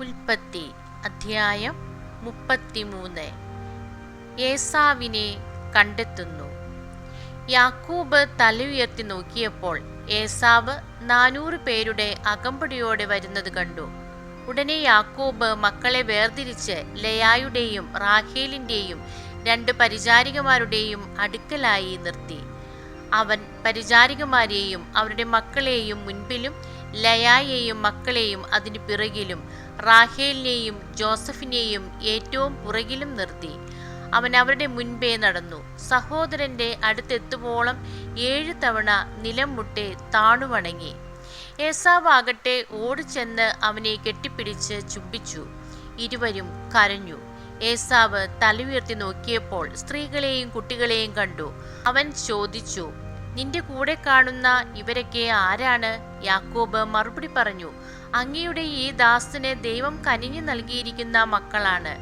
ഉൽപ്പത്തി അധ്യായം മുപ്പത്തിമൂന്ന്. ഏസാവിനെ കണ്ടെത്തുന്നു. യാക്കൂബ് തല ഉയർത്തി നോക്കിയപ്പോൾ ഏസാവ് നാനൂറ് പേരുടെ അകമ്പടിയോടെ വരുന്നത് കണ്ടു. ഉടനെ യാക്കൂബ് മക്കളെ വേർതിരിച്ച് ലയായുടെയും റാഖേലിന്റെയും രണ്ട് പരിചാരികമാരുടെയും അടുക്കലായി നിർത്തി. അവൻ പരിചാരികമാരെയും അവരുടെ മക്കളെയും മുൻപിലും ലയായെയും മക്കളെയും അതിന് പിറകിലും റാഹേലിനെയും ജോസഫിനെയും ഏറ്റവും പുറകിലും നിർത്തി. അവൻ അവരുടെ മുൻപേ നടന്നു. സഹോദരന്റെ അടുത്തെത്തുവോളം ഏഴു തവണ നിലം മുട്ടെ താണുവണങ്ങി. ഏസാവ് ആകട്ടെ ഓടിച്ചെന്ന് അവനെ കെട്ടിപ്പിടിച്ച് ചുംബിച്ചു. ഇരുവരും കരഞ്ഞു. ഏസാവ് തലയുയർത്തി നോക്കിയപ്പോൾ സ്ത്രീകളെയും കുട്ടികളെയും കണ്ടു. അവൻ ചോദിച്ചു നിന്റെ കൂടെ കാണുന്ന ഇവരൊക്കെ ആരാണ്? യാക്കോബ് മറുപടി പറഞ്ഞു അങ്ങയുടെ ഈ ദാസന് ദൈവം കനിഞ്ഞു നൽകിയിരിക്കുന്ന മക്കളാണ്.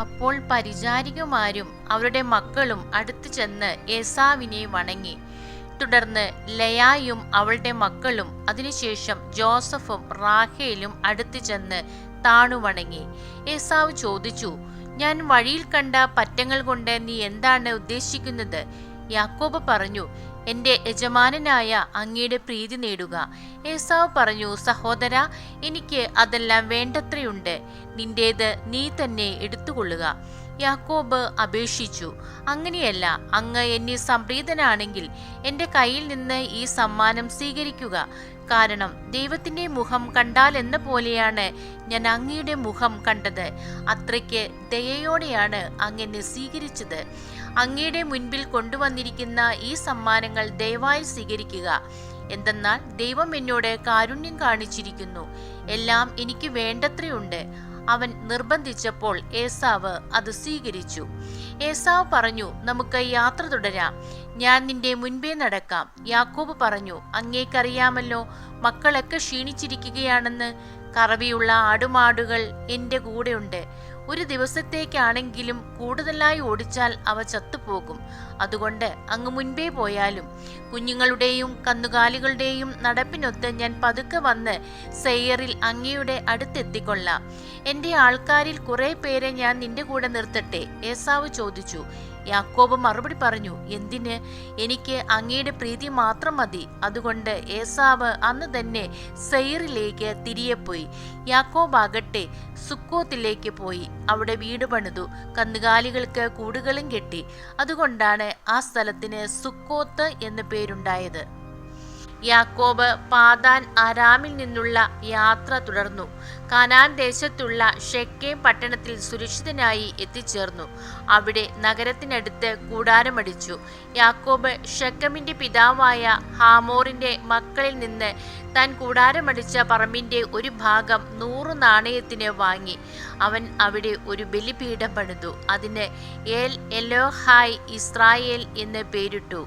അപ്പോൾ പരിചാരികമാരും അവരുടെ മക്കളും അടുത്തു ചെന്ന് ഏസാവിനെ വണങ്ങി. തുടർന്ന് ലയായും അവളുടെ മക്കളും അതിനുശേഷം ജോസഫും റാഹേലും അടുത്തു ചെന്ന് താണു വണങ്ങി. ഏസാവ് ചോദിച്ചു ഞാൻ വഴിയിൽ കണ്ട പറ്റങ്ങൾ കൊണ്ട് നീ എന്താണ് ഉദ്ദേശിക്കുന്നത്? യാക്കോബ് പറഞ്ഞു എന്റെ യജമാനനായ അങ്ങയുടെ പ്രീതി നേടുക. ഏസാവ് പറഞ്ഞു സഹോദര എനിക്ക് അതെല്ലാം വേണ്ടത്രയുണ്ട്. നിന്റേത് നീ തന്നെ എടുത്തുകൊള്ളുക. യാക്കോബ് അപേക്ഷിച്ചു. അങ്ങനെയല്ല അങ്ങ് എന്നെ സംപ്രീതനാണെങ്കിൽ എന്റെ കയ്യിൽ നിന്ന് ഈ സമ്മാനം സ്വീകരിക്കുക. കാരണം ദൈവത്തിന്റെ മുഖം കണ്ടാൽ എന്ന പോലെയാണ് ഞാൻ അങ്ങയുടെ മുഖം കണ്ടത്. അത്രയ്ക്ക് ദയയോടെയാണ് അങ്ങനെ സ്വീകരിച്ചത്. അങ്ങയുടെ മുൻപിൽ കൊണ്ടുവന്നിരിക്കുന്ന ഈ സമ്മാനങ്ങൾ ദയവായി സ്വീകരിക്കുക. എന്തെന്നാൽ ദൈവം എന്നോട് കാരുണ്യം കാണിച്ചിരിക്കുന്നു. എല്ലാം എനിക്ക് വേണ്ടത്രയുണ്ട്. അവൻ നിർബന്ധിച്ചപ്പോൾ ഏസാവ് അത് സ്വീകരിച്ചു. ഏസാവ് പറഞ്ഞു നമുക്ക് യാത്ര തുടരാം. ഞാൻ നിന്റെ മുൻപേ നടക്കാം. യാക്കോബ് പറഞ്ഞു അങ്ങേക്കറിയാമല്ലോ മക്കളൊക്കെ ക്ഷീണിച്ചിരിക്കുകയാണെന്ന്. കറവിയുള്ള ആടുമാടുകൾ എന്റെ കൂടെയുണ്ട്. ഒരു ദിവസത്തേക്കാണെങ്കിലും കൂടുതലായി ഓടിച്ചാൽ അവ ചത്തുപോകും. അതുകൊണ്ട് അങ്ങ് മുൻപേ പോയാലും. കുഞ്ഞുങ്ങളുടെയും കന്നുകാലികളുടെയും നടപ്പിനൊത്ത് ഞാൻ പതുക്കെ വന്ന് സെയ്യറിൽ അങ്ങയുടെ അടുത്തെത്തിക്കൊള്ളാം. എന്റെ ആൾക്കാരിൽ കുറേ പേരെ ഞാൻ നിന്റെ കൂടെ നിർത്തട്ടെ? ഏസാവ് ചോദിച്ചു. യാക്കോബ് മറുപടി പറഞ്ഞു എന്തിന്? എനിക്ക് അങ്ങയുടെ പ്രീതി മാത്രം മതി. അതുകൊണ്ട് ഏസാവ് അന്ന് തന്നെ സെയ്റിലേക്ക് തിരികെ പോയി യാക്കോബ് ആകട്ടെ സുക്കോത്തിലേക്ക് പോയി. അവിടെ വീട് പണിതു കന്നുകാലികൾക്ക് കൂടുകളും കെട്ടി. അതുകൊണ്ടാണ് ആ സ്ഥലത്തിന് സുക്കോത്ത് എന്ന് പേരുണ്ടായത്. യാക്കോബ് പാതാൻ അരാമിൽ നിന്നുള്ള യാത്ര തുടർന്നു. കനാൻ ദേശത്തുള്ള ഷെക്കേം പട്ടണത്തിൽ സുരക്ഷിതനായി എത്തിച്ചേർന്നു. അവിടെ നഗരത്തിനടുത്ത് കൂടാരമടിച്ചു. യാക്കോബ് ഷെക്കമിന്റെ പിതാവായ ഹാമോറിന്റെ മക്കളിൽ നിന്ന് താൻ കൂടാരമടിച്ച പറമ്പിന്റെ ഒരു ഭാഗം നൂറ് നാണയത്തിന് വാങ്ങി. അവൻ അവിടെ ഒരു ബലിപീഠം പണിതു. അതിന് എൽ എലോഹായ് ഇസ്രായേൽ എന്ന് പേരിട്ടു.